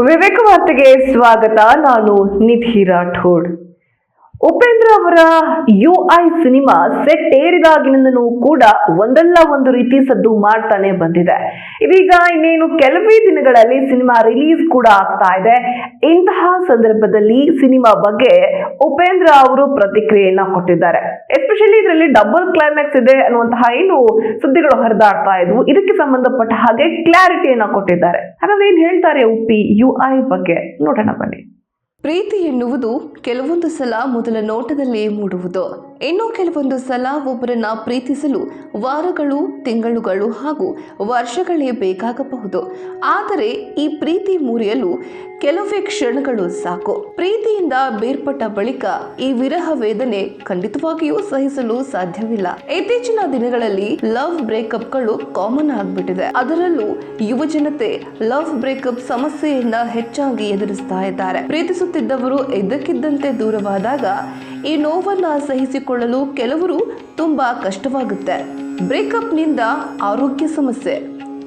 ವಿವೇಕ ವಾರ್ತೆಗೆ ಸ್ವಾಗತ. ನಾನು ನಿಧಿ ರಾಠೋಡ್. ಉಪೇಂದ್ರ ಅವರ ಯು ಐ ಸಿನಿಮಾ ಸೆಟ್ ಏರಿದಾಗಿನಿಂದನೂ ಕೂಡ ಒಂದಲ್ಲ ಒಂದು ರೀತಿ ಸದ್ದು ಮಾಡ್ತಾನೆ ಬಂದಿದೆ. ಇದೀಗ ಇನ್ನೇನು ಕೆಲವೇ ದಿನಗಳಲ್ಲಿ ಸಿನಿಮಾ ರಿಲೀಸ್ ಕೂಡ ಆಗ್ತಾ ಇದೆ. ಇಂತಹ ಸಂದರ್ಭದಲ್ಲಿ ಸಿನಿಮಾ ಬಗ್ಗೆ ಉಪೇಂದ್ರ ಅವರು ಪ್ರತಿಕ್ರಿಯೆಯನ್ನ ಕೊಟ್ಟಿದ್ದಾರೆ. ಎಸ್ಪೆಷಲಿ ಇದರಲ್ಲಿ ಡಬಲ್ ಕ್ಲೈಮ್ಯಾಕ್ಸ್ ಇದೆ ಅನ್ನುವಂತಹ ಏನು ಸುದ್ದಿಗಳು ಹರಿದಾಡ್ತಾ ಇದ್ವು. ಇದಕ್ಕೆ ಸಂಬಂಧಪಟ್ಟ ಹಾಗೆ ಕ್ಲಾರಿಟಿಯನ್ನ ಕೊಟ್ಟಿದ್ದಾರೆ. ಹಾಗಾದ್ರೆ ಏನ್ ಹೇಳ್ತಾರೆ ಉಪ್ಪಿ ಯು ಐ ಬಗ್ಗೆ? ನೋಡೋಣ ಬನ್ನಿ. ಪ್ರೀತಿ ಎನ್ನುವುದು ಕೆಲವೊಂದು ಸಲ ಮೊದಲ ನೋಟದಲ್ಲೇ ಮೂಡುವುದು. ಇನ್ನು ಕೆಲವೊಂದು ಸಲ ಒಬ್ಬರನ್ನ ಪ್ರೀತಿಸಲು ವಾರಗಳು, ತಿಂಗಳುಗಳು ಹಾಗೂ ವರ್ಷಗಳೇ ಬೇಕಾಗಬಹುದು. ಆದರೆ ಈ ಪ್ರೀತಿ ಮುರಿಯಲು ಕೆಲವೇ ಕ್ಷಣಗಳು ಸಾಕು. ಪ್ರೀತಿಯಿಂದ ಬೇರ್ಪಟ್ಟ ಬಳಿಕ ಈ ವಿರಹ ವೇದನೆ ಖಂಡಿತವಾಗಿಯೂ ಸಹಿಸಲು ಸಾಧ್ಯವಿಲ್ಲ. ಇತ್ತೀಚಿನ ದಿನಗಳಲ್ಲಿ ಲವ್ ಬ್ರೇಕಪ್ಗಳು ಕಾಮನ್ ಆಗಿಬಿಟ್ಟಿದೆ. ಅದರಲ್ಲೂ ಯುವ ಜನತೆ ಲವ್ ಬ್ರೇಕಪ್ ಸಮಸ್ಯೆಯಿಂದ ಹೆಚ್ಚಾಗಿ ಎದುರಿಸ್ತಾ ಇದ್ದಾರೆ. ಪ್ರೀತಿಸುತ್ತಿದ್ದವರು ಇದ್ದಕ್ಕಿದ್ದಂತೆ ದೂರವಾದಾಗ ಈ ನೋವನ್ನ ಸಹಿಸಿಕೊಳ್ಳಲು ಕೆಲವರು ತುಂಬಾ ಕಷ್ಟವಾಗುತ್ತೆ. ಬ್ರೇಕಪ್ನಿಂದ ಆರೋಗ್ಯ ಸಮಸ್ಯೆ.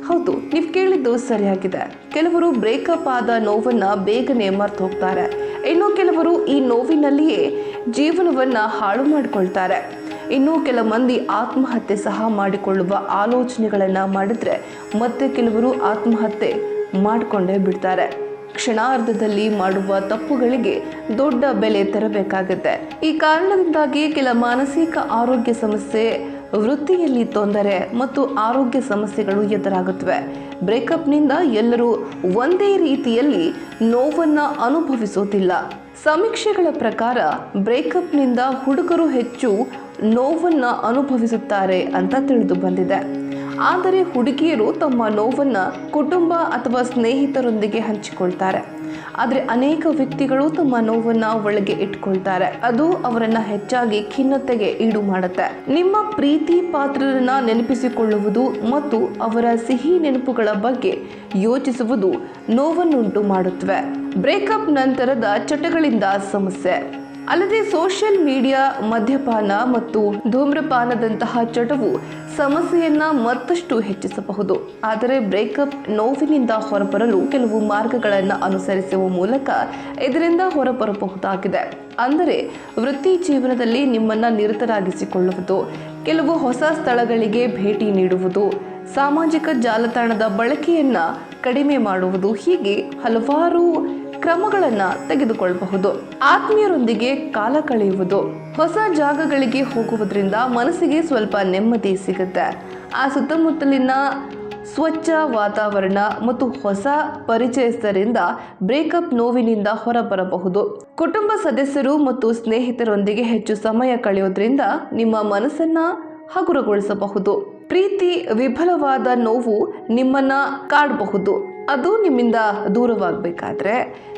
ಹೌದು, ನೀವು ಕೇಳಿದ್ದು ಸರಿಯಾಗಿದೆ. ಕೆಲವರು ಬ್ರೇಕಪ್ ಆದ ನೋವನ್ನ ಬೇಗನೆ ಮರ್ತು ಹೋಗ್ತಾರೆ. ಇನ್ನು ಕೆಲವರು ಈ ನೋವಿನಲ್ಲಿಯೇ ಜೀವನವನ್ನ ಹಾಳು ಮಾಡಿಕೊಳ್ತಾರೆ. ಇನ್ನು ಕೆಲ ಮಂದಿ ಆತ್ಮಹತ್ಯೆ ಸಹ ಮಾಡಿಕೊಳ್ಳುವ ಆಲೋಚನೆಗಳನ್ನು ಮಾಡಿದ್ರೆ ಮತ್ತೆ ಕೆಲವರು ಆತ್ಮಹತ್ಯೆ ಮಾಡಿಕೊಂಡೇ ಬಿಡ್ತಾರೆ. ಕ್ಷಣಾರ್ಧದಲ್ಲಿ ಮಾಡುವ ತಪ್ಪುಗಳಿಗೆ ದೊಡ್ಡ ಬೆಲೆ ತೆರಬೇಕಾಗುತ್ತೆ. ಈ ಕಾರಣದಿಂದಾಗಿ ಕೆಲ ಮಾನಸಿಕ ಆರೋಗ್ಯ ಸಮಸ್ಯೆ, ವೃತ್ತಿಯಲ್ಲಿ ತೊಂದರೆ ಮತ್ತು ಆರೋಗ್ಯ ಸಮಸ್ಯೆಗಳು ಎದುರಾಗುತ್ತವೆ. ಬ್ರೇಕಪ್ನಿಂದ ಎಲ್ಲರೂ ಒಂದೇ ರೀತಿಯಲ್ಲಿ ನೋವನ್ನು ಅನುಭವಿಸೋದಿಲ್ಲ. ಸಮೀಕ್ಷೆಗಳ ಪ್ರಕಾರ ಬ್ರೇಕಪ್ನಿಂದ ಹುಡುಗರು ಹೆಚ್ಚು ನೋವನ್ನು ಅನುಭವಿಸುತ್ತಾರೆ ಅಂತ ತಿಳಿದು ಬಂದಿದೆ. ಆದರೆ ಹುಡುಗಿಯರು ತಮ್ಮ ನೋವನ್ನು ಕುಟುಂಬ ಅಥವಾ ಸ್ನೇಹಿತರೊಂದಿಗೆ ಹಂಚಿಕೊಳ್ತಾರೆ. ಆದರೆ ಅನೇಕ ವ್ಯಕ್ತಿಗಳು ತಮ್ಮ ನೋವನ್ನ ಒಳಗೆ ಇಟ್ಕೊಳ್ತಾರೆ. ಅದು ಅವರನ್ನ ಹೆಚ್ಚಾಗಿ ಖಿನ್ನತೆಗೆ ಈಡು ಮಾಡುತ್ತೆ. ನಿಮ್ಮ ಪ್ರೀತಿ ಪಾತ್ರರನ್ನ ನೆನಪಿಸಿಕೊಳ್ಳುವುದು ಮತ್ತು ಅವರ ಸಿಹಿ ನೆನಪುಗಳ ಬಗ್ಗೆ ಯೋಚಿಸುವುದು ನೋವನ್ನುಂಟು ಮಾಡುತ್ತವೆ. ಬ್ರೇಕಪ್ ನಂತರದ ಚಟಗಳಿಂದ ಸಮಸ್ಯೆ. ಅಲ್ಲದೆ ಸೋಷಿಯಲ್ ಮೀಡಿಯಾ, ಮದ್ಯಪಾನ ಮತ್ತು ಧೂಮ್ರಪಾನದಂತಹ ಚಟವು ಸಮಸ್ಯೆಯನ್ನ ಮತ್ತಷ್ಟು ಹೆಚ್ಚಿಸಬಹುದು. ಆದರೆ ಬ್ರೇಕಪ್ ನೋವಿನಿಂದ ಹೊರಬರಲು ಕೆಲವು ಮಾರ್ಗಗಳನ್ನು ಅನುಸರಿಸುವ ಮೂಲಕ ಇದರಿಂದ ಹೊರಬರಬಹುದಾಗಿದೆ. ಅಂದರೆ ವೃತ್ತಿ ಜೀವನದಲ್ಲಿ ನಿಮ್ಮನ್ನ ನಿರತರಾಗಿಸಿಕೊಳ್ಳುವುದು, ಕೆಲವು ಹೊಸ ಸ್ಥಳಗಳಿಗೆ ಭೇಟಿ ನೀಡುವುದು, ಸಾಮಾಜಿಕ ಜಾಲತಾಣದ ಬಳಕೆಯನ್ನು ಕಡಿಮೆ ಮಾಡುವುದು ಹೀಗೆ ಹಲವಾರು ಕ್ರಮಗಳನ್ನು ತೆಗೆದುಕೊಳ್ಳಬಹುದು ಆತ್ಮೀಯರೊಂದಿಗೆ ಕಾಲ ಕಳೆಯುವುದು, ಹೊಸ ಜಾಗಗಳಿಗೆ ಹೋಗುವುದರಿಂದ ಮನಸ್ಸಿಗೆ ಸ್ವಲ್ಪ ನೆಮ್ಮದಿ ಸಿಗುತ್ತೆ. ಆ ಸುತ್ತಮುತ್ತಲಿನ ಸ್ವಚ್ಛ ವಾತಾವರಣ ಮತ್ತು ಹೊಸ ಪರಿಚಯಸ್ಥರಿಂದ ಬ್ರೇಕಪ್ ನೋವಿನಿಂದ ಹೊರಬರಬಹುದು. ಕುಟುಂಬ ಸದಸ್ಯರು ಮತ್ತು ಸ್ನೇಹಿತರೊಂದಿಗೆ ಹೆಚ್ಚು ಸಮಯ ಕಳೆಯೋದ್ರಿಂದ ನಿಮ್ಮ ಮನಸ್ಸನ್ನ ಹಗುರಗೊಳಿಸಬಹುದು. ಪ್ರೀತಿ, ವಿಫಲವಾದ ನೋವು ನಿಮ್ಮನ್ನ ಕಾಡಬಹುದು. ಅದು ನಿಮ್ಮಿಂದ ದೂರವಾಗಬೇಕಾದ್ರೆ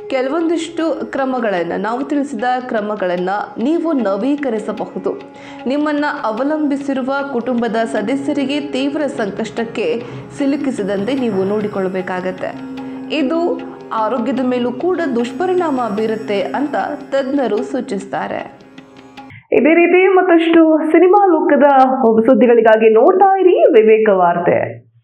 ಕೆಲವೊಂದಿಷ್ಟು ಕ್ರಮಗಳನ್ನು, ನಾವು ತಿಳಿಸಿದ ಕ್ರಮಗಳನ್ನು ನೀವು ನವೀಕರಿಸಬಹುದು. ನಿಮ್ಮನ್ನು ಅವಲಂಬಿಸಿರುವ ಕುಟುಂಬದ ಸದಸ್ಯರಿಗೆ ತೀವ್ರ ಸಂಕಷ್ಟಕ್ಕೆ ಸಿಲುಕಿಸಿದಂತೆ ನೀವು ನೋಡಿಕೊಳ್ಳಬೇಕಾಗತ್ತೆ. ಇದು ಆರೋಗ್ಯದ ಮೇಲೂ ಕೂಡ ದುಷ್ಪರಿಣಾಮ ಬೀರುತ್ತೆ ಅಂತ ತಜ್ಞರು ಸೂಚಿಸ್ತಾರೆ. ಇದೇ ರೀತಿ ಮತ್ತಷ್ಟು ಸಿನಿಮಾ ಲೋಕದ ಸುದ್ದಿಗಳಿಗಾಗಿ ನೋಡ್ತಾ ಇರಿ ವಿವೇಕ ವಾರ್ತೆ.